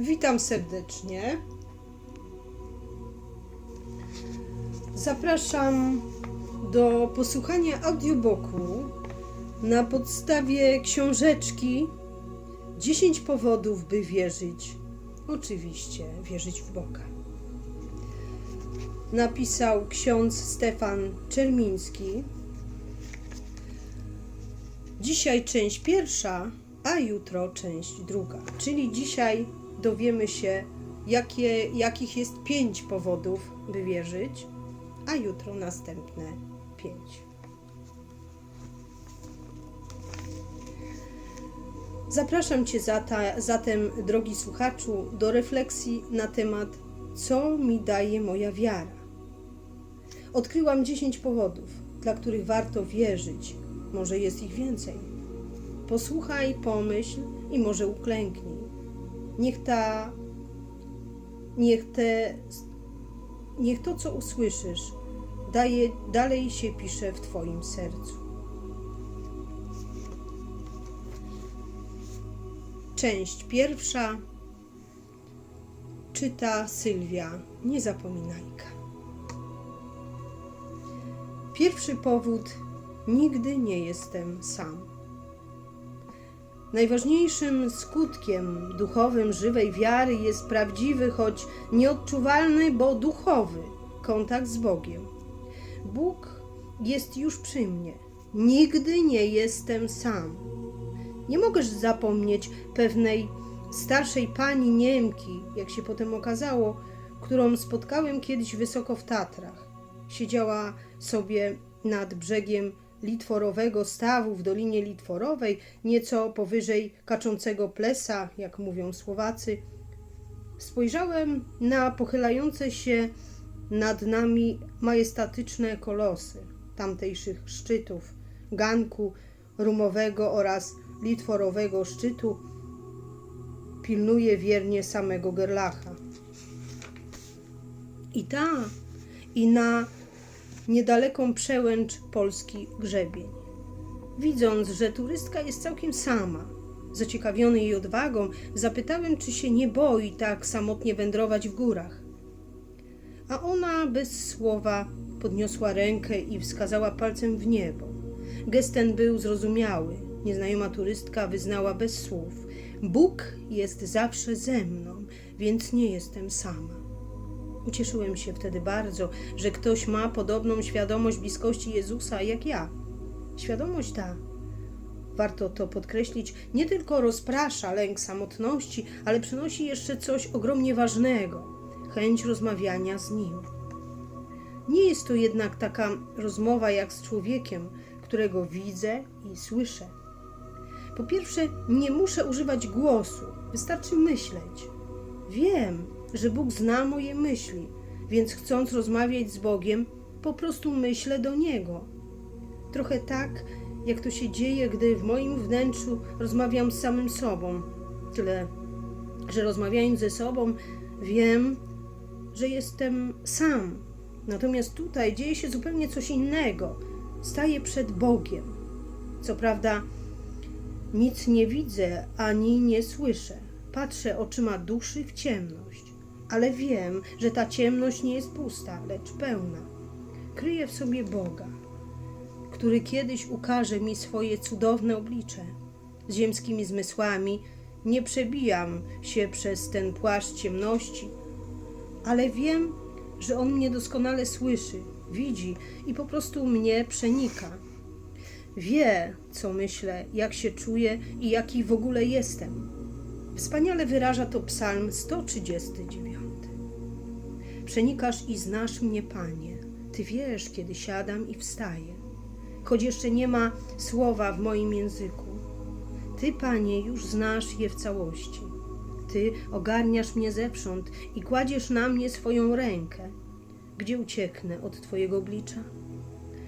Witam serdecznie. Zapraszam do posłuchania audiobooku na podstawie książeczki 10 powodów, by wierzyć. Oczywiście wierzyć w Boga. Napisał ksiądz Stefan Czermiński. Dzisiaj część pierwsza, a jutro część druga. Czyli dzisiaj dowiemy się, jakie, jakich jest pięć powodów, by wierzyć, a jutro następne pięć. Zapraszam Cię zatem, drogi słuchaczu, do refleksji na temat, co mi daje moja wiara. Odkryłam 10 powodów, dla których warto wierzyć. Może jest ich więcej. Posłuchaj, pomyśl i może uklęknij. Niech ta, niech te, niech to, co usłyszysz, daje, dalej się pisze w Twoim sercu. Część pierwsza czyta Sylwia Niezapominajka. Pierwszy powód: nigdy nie jestem sam. Najważniejszym skutkiem duchowym żywej wiary jest prawdziwy, choć nieodczuwalny, bo duchowy kontakt z Bogiem. Bóg jest już przy mnie. Nigdy nie jestem sam. Nie mogę zapomnieć pewnej starszej pani Niemki, jak się potem okazało, którą spotkałem kiedyś wysoko w Tatrach. Siedziała sobie nad brzegiem Litworowego stawu w Dolinie Litworowej, nieco powyżej kaczącego plesa, jak mówią Słowacy. Spojrzałem na pochylające się nad nami majestatyczne kolosy tamtejszych szczytów, ganku rumowego oraz litworowego szczytu. Pilnuje wiernie samego Gerlacha. I ta, i na niedaleką przełęcz polski grzebień. Widząc, że turystka jest całkiem sama, zaciekawiony jej odwagą, zapytałem, czy się nie boi tak samotnie wędrować w górach. A ona bez słowa podniosła rękę i wskazała palcem w niebo. Gest ten był zrozumiały. Nieznajoma turystka wyznała bez słów: Bóg jest zawsze ze mną, więc nie jestem sama. Ucieszyłem się wtedy bardzo, że ktoś ma podobną świadomość bliskości Jezusa jak ja. Świadomość ta, warto to podkreślić, nie tylko rozprasza lęk samotności, ale przynosi jeszcze coś ogromnie ważnego chęć rozmawiania z Nim. Nie jest to jednak taka rozmowa jak z człowiekiem, którego widzę i słyszę. Po pierwsze, nie muszę używać głosu, wystarczy myśleć. Wiem, że Bóg zna moje myśli, więc chcąc rozmawiać z Bogiem, po prostu myślę do Niego. Trochę tak, jak to się dzieje, gdy w moim wnętrzu rozmawiam z samym sobą. Tyle, że rozmawiając ze sobą, wiem, że jestem sam. Natomiast tutaj dzieje się zupełnie coś innego. Staję przed Bogiem. Co prawda, nic nie widzę ani nie słyszę. Patrzę oczyma duszy w ciemność, ale wiem, że ta ciemność nie jest pusta, lecz pełna. Kryje w sobie Boga, który kiedyś ukaże mi swoje cudowne oblicze. Z ziemskimi zmysłami nie przebijam się przez ten płaszcz ciemności, ale wiem, że On mnie doskonale słyszy, widzi i po prostu mnie przenika. Wie, co myślę, jak się czuję i jaki w ogóle jestem. Wspaniale wyraża to Psalm 139. Przenikasz i znasz mnie, Panie. Ty wiesz, kiedy siadam i wstaję, choć jeszcze nie ma słowa w moim języku. Ty, Panie, już znasz je w całości. Ty ogarniasz mnie zewsząd i kładziesz na mnie swoją rękę. Gdzie ucieknę od Twojego oblicza?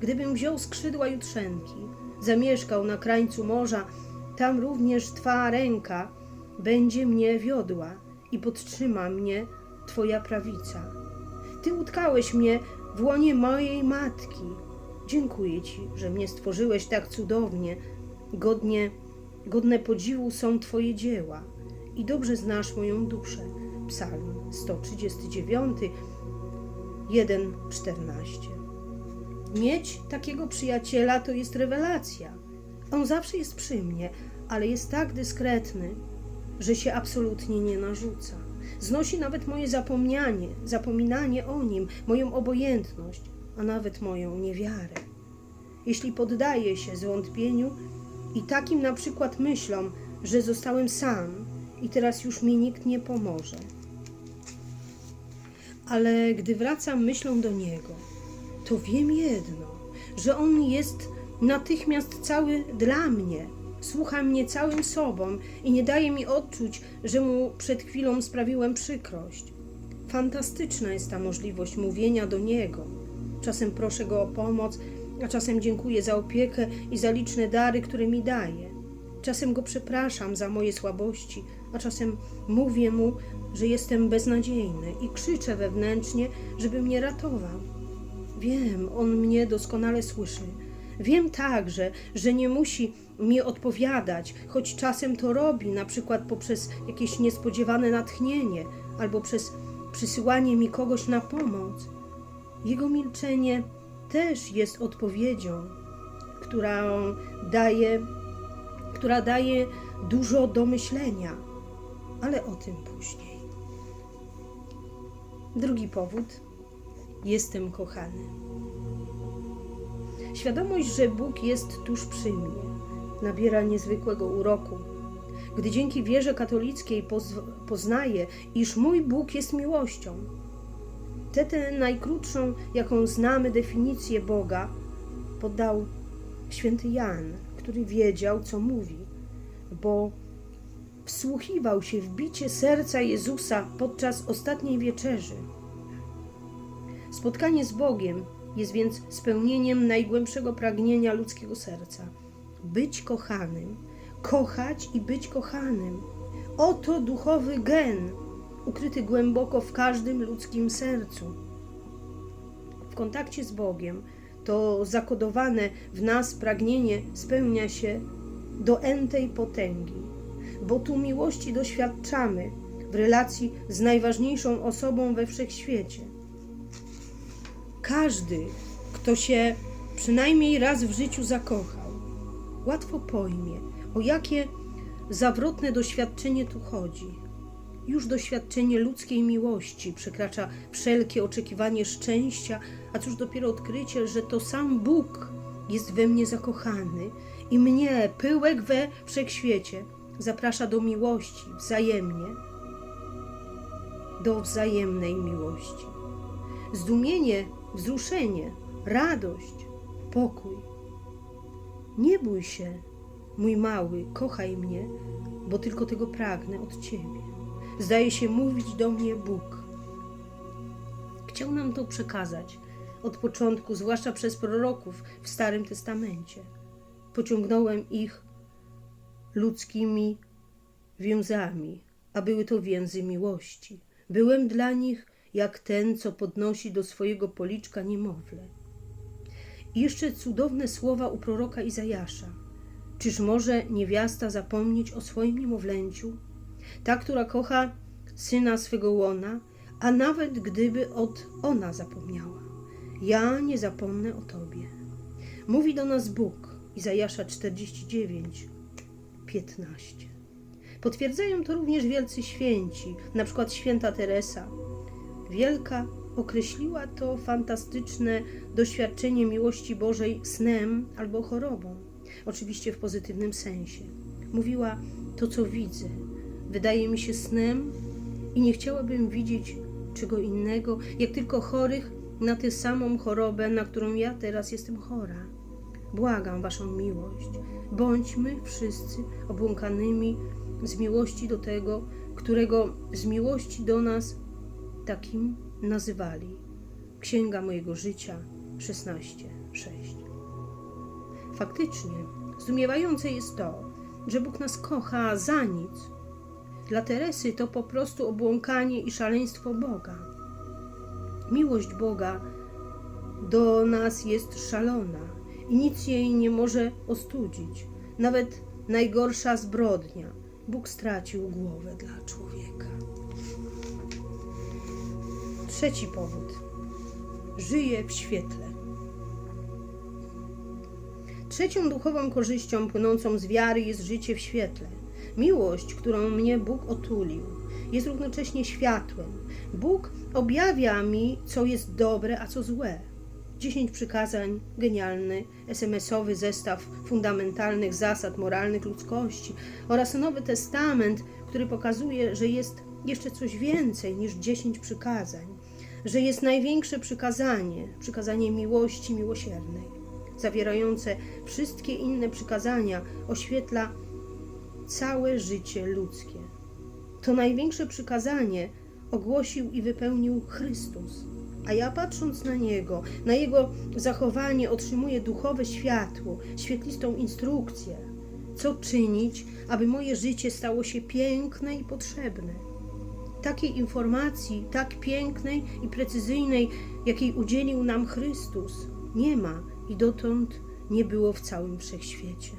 Gdybym wziął skrzydła jutrzenki, zamieszkał na krańcu morza, tam również Twa ręka będzie mnie wiodła i podtrzyma mnie Twoja prawica. Ty utkałeś mnie w łonie mojej matki. Dziękuję Ci, że mnie stworzyłeś tak cudownie. Godnie, godne podziwu są Twoje dzieła i dobrze znasz moją duszę. Psalm 139, 1:14. Mieć takiego przyjaciela to jest rewelacja. On zawsze jest przy mnie, ale jest tak dyskretny, że się absolutnie nie narzuca. Znosi nawet moje zapomnianie, zapominanie o nim, moją obojętność, a nawet moją niewiarę. Jeśli poddaję się zwątpieniu i takim na przykład myślom, że zostałem sam i teraz już mi nikt nie pomoże. Ale gdy wracam myślą do niego, to wiem jedno, że on jest natychmiast cały dla mnie, słucha mnie całym sobą i nie daje mi odczuć, że mu przed chwilą sprawiłem przykrość. Fantastyczna jest ta możliwość mówienia do niego. Czasem proszę go o pomoc, a czasem dziękuję za opiekę i za liczne dary, które mi daje. Czasem go przepraszam za moje słabości, a czasem mówię mu, że jestem beznadziejny i krzyczę wewnętrznie, żeby mnie ratował. Wiem, on mnie doskonale słyszy. Wiem także, że nie musi mi odpowiadać, choć czasem to robi, na przykład poprzez jakieś niespodziewane natchnienie albo przez przysyłanie mi kogoś na pomoc. Jego milczenie też jest odpowiedzią, która daje, która daje dużo do myślenia, ale o tym później. Drugi powód. Jestem kochany. Świadomość, że Bóg jest tuż przy mnie, nabiera niezwykłego uroku. Gdy dzięki wierze katolickiej poz- poznaję, iż mój Bóg jest miłością. Tę tę najkrótszą, jaką znamy definicję Boga, podał święty Jan, który wiedział, co mówi, bo wsłuchiwał się w bicie serca Jezusa podczas ostatniej wieczerzy. Spotkanie z Bogiem jest więc spełnieniem najgłębszego pragnienia ludzkiego serca. Być kochanym, kochać i być kochanym. Oto duchowy gen, ukryty głęboko w każdym ludzkim sercu. W kontakcie z Bogiem to zakodowane w nas pragnienie spełnia się do entej potęgi, bo tu miłości doświadczamy w relacji z najważniejszą osobą we wszechświecie. Każdy, kto się przynajmniej raz w życiu zakochał, łatwo pojmie, o jakie zawrotne doświadczenie tu chodzi. Już doświadczenie ludzkiej miłości przekracza wszelkie oczekiwanie szczęścia, a cóż dopiero odkrycie, że to sam Bóg jest we mnie zakochany i mnie, pyłek we wszechświecie, zaprasza do miłości wzajemnie, do wzajemnej miłości. Zdumienie, wzruszenie, radość, pokój. Nie bój się, mój mały, kochaj mnie, bo tylko tego pragnę od Ciebie. Zdaje się mówić do mnie Bóg. Chciał nam to przekazać od początku, zwłaszcza przez proroków w Starym Testamencie. Pociągnąłem ich ludzkimi więzami, a były to więzy miłości. Byłem dla nich jak ten, co podnosi do swojego policzka niemowlę. I jeszcze cudowne słowa u proroka Izajasza. Czyż może niewiasta zapomnieć o swoim niemowlęciu? Ta, która kocha syna swego łona, a nawet gdyby od ona zapomniała. Ja nie zapomnę o Tobie. Mówi do nas Bóg, Izajasza 49, 15. Potwierdzają to również wielcy święci, na przykład święta Teresa. Wielka określiła to fantastyczne doświadczenie miłości Bożej snem albo chorobą, oczywiście w pozytywnym sensie. Mówiła: To, co widzę, wydaje mi się snem i nie chciałabym widzieć czego innego, jak tylko chorych na tę samą chorobę, na którą ja teraz jestem chora. Błagam Waszą miłość. Bądźmy wszyscy obłąkanymi z miłości do tego, którego z miłości do nas takim nazywali. Księga mojego życia 16:6. Faktycznie, zdumiewające jest to, że Bóg nas kocha za nic. Dla Teresy to po prostu obłąkanie i szaleństwo Boga. Miłość Boga do nas jest szalona i nic jej nie może ostudzić. Nawet najgorsza zbrodnia Bóg stracił głowę dla człowieka. Trzeci powód. Żyje w świetle. Trzecią duchową korzyścią płynącą z wiary jest życie w świetle. Miłość, którą mnie Bóg otulił, jest równocześnie światłem. Bóg objawia mi, co jest dobre, a co złe. Dziesięć przykazań, genialny, SMS-owy zestaw fundamentalnych zasad moralnych ludzkości oraz Nowy Testament, który pokazuje, że jest jeszcze coś więcej niż dziesięć przykazań, że jest największe przykazanie, przykazanie miłości miłosiernej, zawierające wszystkie inne przykazania, oświetla całe życie ludzkie. To największe przykazanie ogłosił i wypełnił Chrystus. A ja patrząc na Niego, na Jego zachowanie, otrzymuję duchowe światło, świetlistą instrukcję, co czynić, aby moje życie stało się piękne i potrzebne. Takiej informacji, tak pięknej i precyzyjnej, jakiej udzielił nam Chrystus, nie ma i dotąd nie było w całym wszechświecie.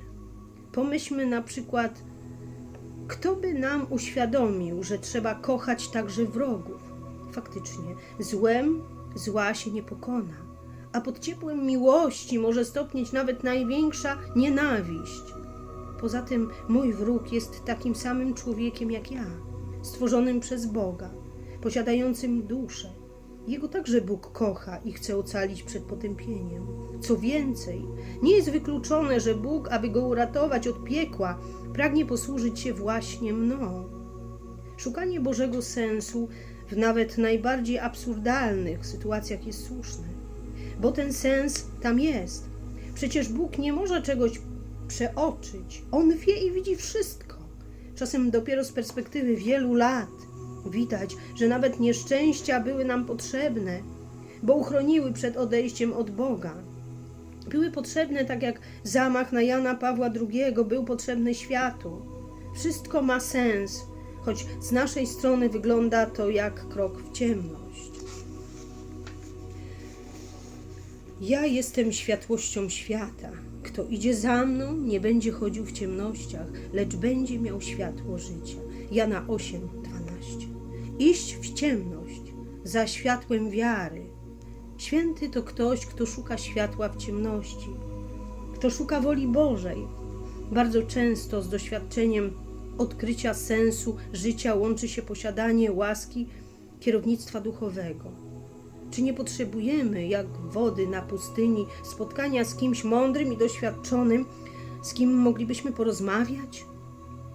Pomyślmy na przykład, kto by nam uświadomił, że trzeba kochać także wrogów? Faktycznie, złem zła się nie pokona, a pod ciepłem miłości może stopnieć nawet największa nienawiść. Poza tym, mój wróg jest takim samym człowiekiem jak ja, stworzonym przez Boga, posiadającym duszę. Jego także Bóg kocha i chce ocalić przed potępieniem. Co więcej, nie jest wykluczone, że Bóg, aby go uratować od piekła, pragnie posłużyć się właśnie mną. Szukanie Bożego sensu w nawet najbardziej absurdalnych sytuacjach jest słuszne, bo ten sens tam jest. Przecież Bóg nie może czegoś przeoczyć. On wie i widzi wszystko. Czasem dopiero z perspektywy wielu lat widać, że nawet nieszczęścia były nam potrzebne, bo uchroniły przed odejściem od Boga. Były potrzebne tak jak zamach na Jana Pawła II był potrzebny światu. Wszystko ma sens, choć z naszej strony wygląda to jak krok w ciemność. Ja jestem światłością świata. Kto idzie za mną, nie będzie chodził w ciemnościach, lecz będzie miał światło życia. Jana 8, 12. Iść w ciemność za światłem wiary. Święty to ktoś, kto szuka światła w ciemności, kto szuka woli Bożej. Bardzo często z doświadczeniem odkrycia sensu życia łączy się posiadanie łaski kierownictwa duchowego. Czy nie potrzebujemy, jak wody na pustyni, spotkania z kimś mądrym i doświadczonym, z kim moglibyśmy porozmawiać?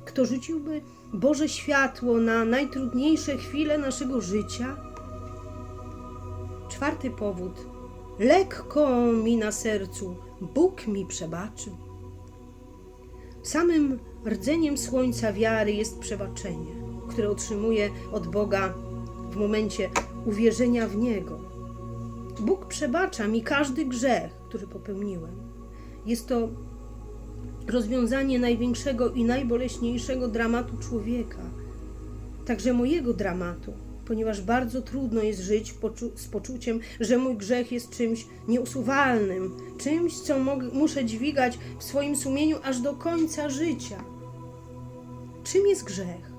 Kto rzuciłby Boże światło na najtrudniejsze chwile naszego życia? Czwarty powód. Lekko mi na sercu, Bóg mi przebaczył. Samym rdzeniem słońca wiary jest przebaczenie, które otrzymuje od Boga w momencie uwierzenia w Niego. Bóg przebacza mi każdy grzech, który popełniłem. Jest to rozwiązanie największego i najboleśniejszego dramatu człowieka, także mojego dramatu, ponieważ bardzo trudno jest żyć z poczuciem, że mój grzech jest czymś nieusuwalnym, czymś, co muszę dźwigać w swoim sumieniu aż do końca życia. Czym jest grzech?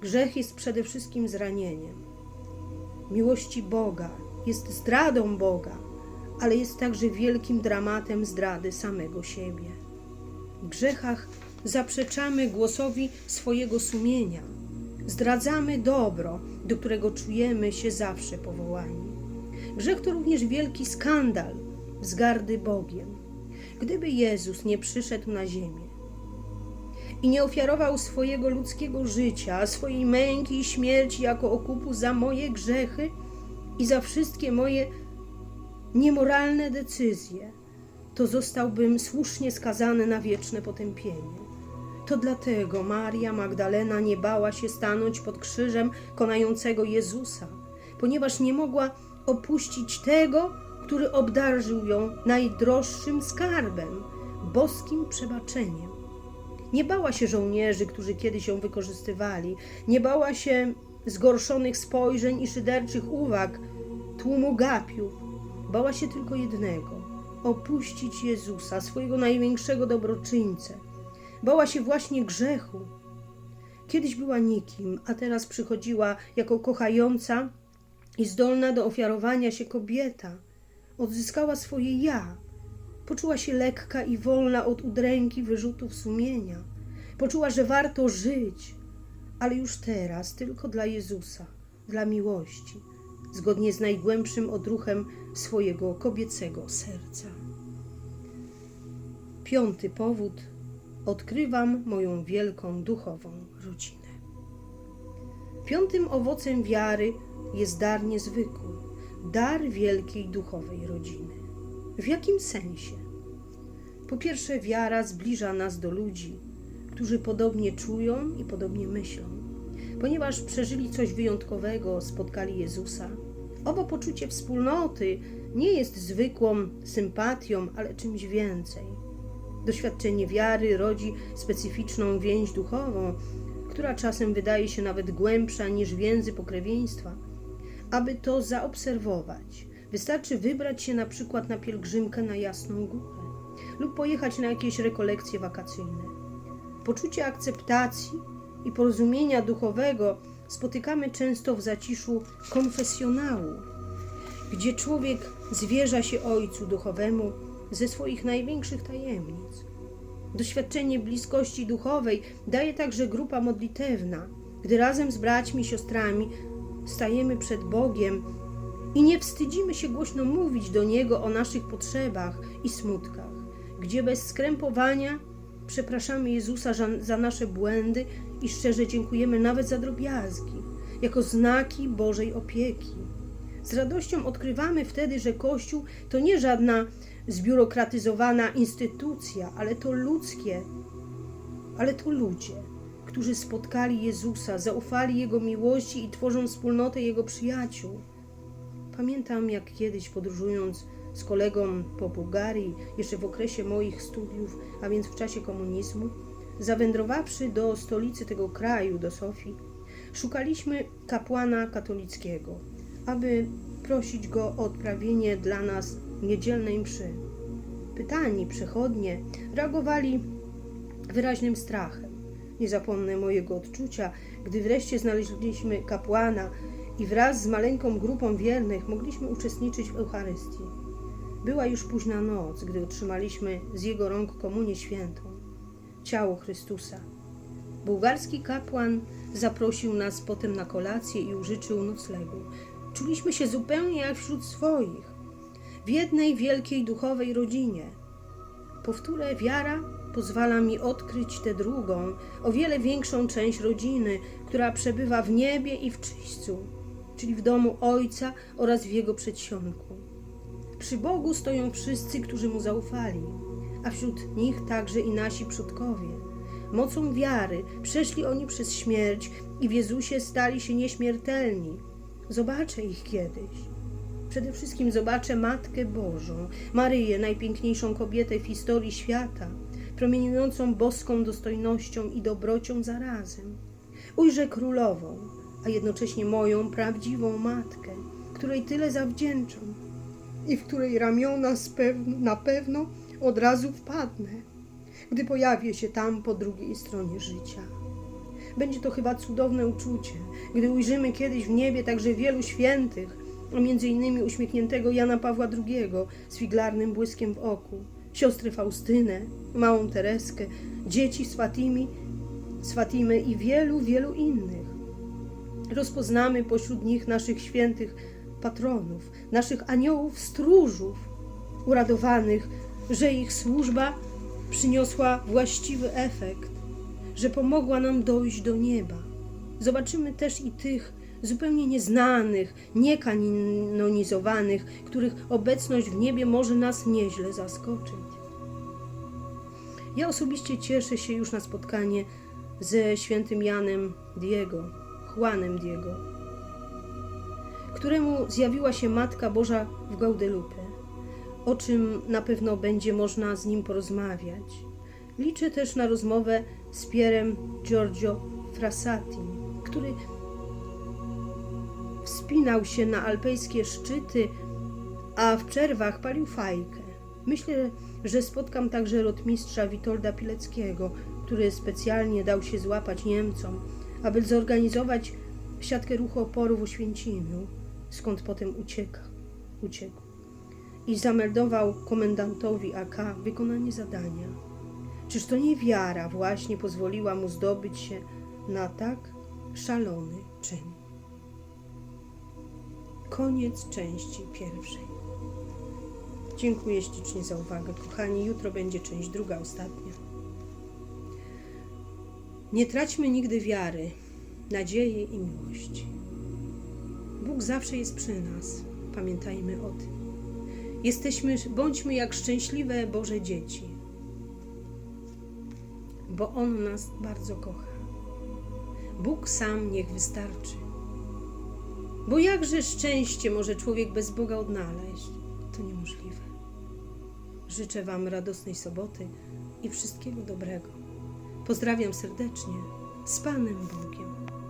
Grzech jest przede wszystkim zranieniem miłości Boga, jest zdradą Boga, ale jest także wielkim dramatem zdrady samego siebie. W grzechach zaprzeczamy głosowi swojego sumienia, zdradzamy dobro, do którego czujemy się zawsze powołani. Grzech to również wielki skandal wzgardy Bogiem. Gdyby Jezus nie przyszedł na ziemię, i nie ofiarował swojego ludzkiego życia, swojej męki i śmierci jako okupu za moje grzechy i za wszystkie moje niemoralne decyzje, to zostałbym słusznie skazany na wieczne potępienie. To dlatego Maria Magdalena nie bała się stanąć pod krzyżem konającego Jezusa, ponieważ nie mogła opuścić tego, który obdarzył ją najdroższym skarbem boskim przebaczeniem. Nie bała się żołnierzy, którzy kiedyś ją wykorzystywali. Nie bała się zgorszonych spojrzeń i szyderczych uwag tłumu gapiów. Bała się tylko jednego opuścić Jezusa, swojego największego dobroczyńcę. Bała się właśnie grzechu. Kiedyś była nikim, a teraz przychodziła jako kochająca i zdolna do ofiarowania się kobieta. Odzyskała swoje ja. Poczuła się lekka i wolna od udręki wyrzutów sumienia. Poczuła, że warto żyć, ale już teraz tylko dla Jezusa, dla miłości, zgodnie z najgłębszym odruchem swojego kobiecego serca. Piąty powód. Odkrywam moją wielką duchową rodzinę. Piątym owocem wiary jest dar niezwykły, dar wielkiej duchowej rodziny. W jakim sensie? Po pierwsze, wiara zbliża nas do ludzi, którzy podobnie czują i podobnie myślą, ponieważ przeżyli coś wyjątkowego, spotkali Jezusa. Owo poczucie wspólnoty nie jest zwykłą sympatią, ale czymś więcej. Doświadczenie wiary rodzi specyficzną więź duchową, która czasem wydaje się nawet głębsza niż więzy pokrewieństwa. Aby to zaobserwować, wystarczy wybrać się na przykład na pielgrzymkę na Jasną Górę lub pojechać na jakieś rekolekcje wakacyjne. Poczucie akceptacji i porozumienia duchowego spotykamy często w zaciszu konfesjonału, gdzie człowiek zwierza się Ojcu Duchowemu ze swoich największych tajemnic. Doświadczenie bliskości duchowej daje także grupa modlitewna, gdy razem z braćmi i siostrami stajemy przed Bogiem i nie wstydzimy się głośno mówić do Niego o naszych potrzebach i smutkach, gdzie bez skrępowania przepraszamy Jezusa za, nasze błędy i szczerze dziękujemy nawet za drobiazgi, jako znaki Bożej opieki. Z radością odkrywamy wtedy, że Kościół to nie żadna zbiurokratyzowana instytucja, ale to ludzkie, ale to ludzie, którzy spotkali Jezusa, zaufali Jego miłości i tworzą wspólnotę Jego przyjaciół. Pamiętam, jak kiedyś podróżując z kolegą po Bułgarii, jeszcze w okresie moich studiów, a więc w czasie komunizmu, zawędrowawszy do stolicy tego kraju, do Sofii, szukaliśmy kapłana katolickiego, aby prosić go o odprawienie dla nas niedzielnej mszy. Pytani przechodnie reagowali wyraźnym strachem. Nie zapomnę mojego odczucia, gdy wreszcie znaleźliśmy kapłana i wraz z maleńką grupą wiernych mogliśmy uczestniczyć w Eucharystii. Była już późna noc, gdy otrzymaliśmy z jego rąk komunię świętą, ciało Chrystusa. Bułgarski kapłan zaprosił nas potem na kolację i użyczył noclegu. Czuliśmy się zupełnie jak wśród swoich, w jednej wielkiej duchowej rodzinie. Powtórę, wiara pozwala mi odkryć tę drugą, o wiele większą część rodziny, która przebywa w niebie i w czyśćcu, czyli w domu Ojca oraz w Jego przedsionku. Przy Bogu stoją wszyscy, którzy Mu zaufali, a wśród nich także i nasi przodkowie. Mocą wiary przeszli oni przez śmierć i w Jezusie stali się nieśmiertelni. Zobaczę ich kiedyś. Przede wszystkim zobaczę Matkę Bożą, Maryję, najpiękniejszą kobietę w historii świata, promieniującą boską dostojnością i dobrocią zarazem. Ujrzę królową, a jednocześnie moją prawdziwą matkę, której tyle zawdzięczam i w której ramiona na pewno od razu wpadnę, gdy pojawię się tam po drugiej stronie życia. Będzie to chyba cudowne uczucie, gdy ujrzymy kiedyś w niebie także wielu świętych, a między innymi uśmiechniętego Jana Pawła II z figlarnym błyskiem w oku, siostrę Faustynę, małą Tereskę, dzieci z Fatimi, z Fatimy i wielu, wielu innych. Rozpoznamy pośród nich naszych świętych patronów, naszych aniołów stróżów, uradowanych, że ich służba przyniosła właściwy efekt, że pomogła nam dojść do nieba. Zobaczymy też i tych zupełnie nieznanych, niekanonizowanych, których obecność w niebie może nas nieźle zaskoczyć. Ja osobiście cieszę się już na spotkanie ze świętym Janem Diego, Juanem Diego, któremu zjawiła się Matka Boża w Guadalupe, o czym na pewno będzie można z nim porozmawiać. Liczę też na rozmowę z Pierem Giorgio Frassati, który wspinał się na alpejskie szczyty, a w przerwach palił fajkę. Myślę, że spotkam także rotmistrza Witolda Pileckiego, który specjalnie dał się złapać Niemcom, aby zorganizować siatkę ruchu oporu w Oświęcimiu, skąd potem ucieka, uciekł i zameldował komendantowi AK wykonanie zadania. Czyż to nie wiara właśnie pozwoliła mu zdobyć się na tak szalony czyn? Koniec części pierwszej. Dziękuję ślicznie za uwagę, kochani. Jutro będzie część druga, ostatnia. Nie traćmy nigdy wiary, nadziei i miłości. Bóg zawsze jest przy nas. Pamiętajmy o tym. Jesteśmy, bądźmy jak szczęśliwe Boże dzieci, bo On nas bardzo kocha. Bóg sam niech wystarczy. Bo jakże szczęście może człowiek bez Boga odnaleźć? To niemożliwe. Życzę Wam radosnej soboty i wszystkiego dobrego. Pozdrawiam serdecznie z Panem Bogiem.